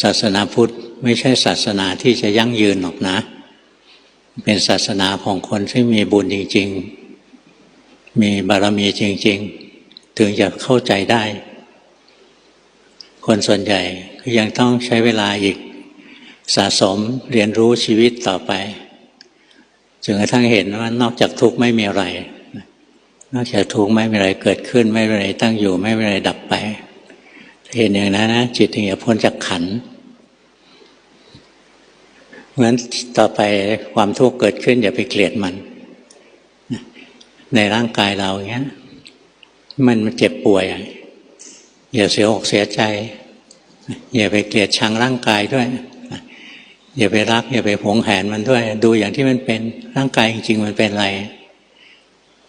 ศาสนาพุทธไม่ใช่ศาสนาที่จะยั่งยืนหรอกนะ เป็นศาสนาของคนที่มีบุญจริง ๆ มีบารมีจริง ๆ ถึงจะเข้าใจได้ คนส่วนใหญ่ก็ยังต้องใช้เวลาอีกสะสมเรียนรู้ชีวิตต่อไปจนกระทั่งเห็นว่านอกจากทุกข์ไม่มีอะไร นอกจากทุกข์ไม่มีอะไรเกิดขึ้น ไม่มีอะไรตั้งอยู่ไม่มีอะไรดับไป เห็นอย่างนั้นนะจิตถึงจะพ้นจากขันธ์เพราะฉะนั้นต่อไปความทุกข์เกิดขึ้น อย่าไปเกลียดมัน ในร่างกายเราอย่างเงี้ย มันเจ็บป่วย อย่าเสียอกเสียใจ อย่าไปเกลียดชังร่างกายด้วย อย่าไปรัก อย่าไปหวงแหนมันด้วย ดูอย่างที่มันเป็นร่างกายจริง ๆ มันเป็นอะไร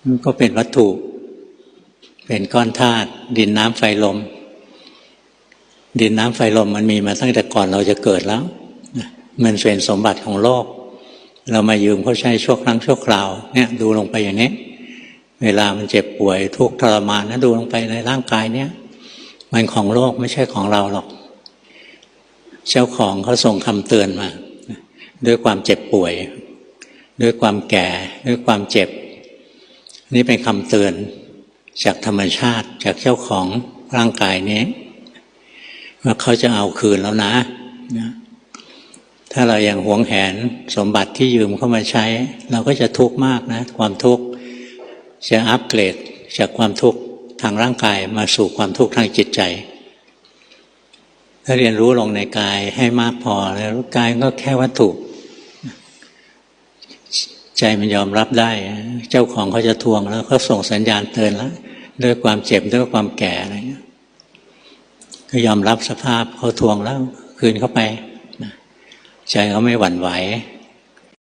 มันก็เป็นวัตถุ เป็นก้อนธาตุดินน้ำไฟลม ดินน้ำไฟลมมันมีมาตั้งแต่ก่อนเราจะเกิดแล้ว มันเป็นสมบัติของโลก เรามายืมเขาใช้ชั่วครั้งชั่วคราวเนี่ยดูลงไปอย่างนี้ เวลามันเจ็บป่วยทุกข์ทรมานนะดูลงไปในร่างกายเนี่ย มันของโลกไม่ใช่ของเราหรอก เจ้าของเขาส่งคำเตือนมา ด้วยความเจ็บป่วย ด้วยความแก่ ด้วยความเจ็บ นี่เป็นคำเตือนจากธรรมชาติจากเจ้าของร่างกายนี้ ว่าเขาจะเอาคืนแล้วนะ ถ้าเรายัางหวงแหนสมบัติที่ยืมเข้ามาใช้ เราก็จะทุกข์มากนะ ความทุกข์จะอัปเกรดจากความทุกข์ทางร่างกายมาสู่ความทุกข์ทางจิตใจ ถ้าเรียนรู้ลงในกายให้มากพอแล้วกายก็แค่วัตถุ ใจมันยอมรับได้ เจ้าของเขาจะทวงแล้วเขาส่งสัญญาณเตือนแล้วด้วยความเจ็บด้วยความแก่อะไรเง ก็ยอมรับสภาพเขาทวงแล้วคืนเข้าไปใจเขาไม่หวั่นไหว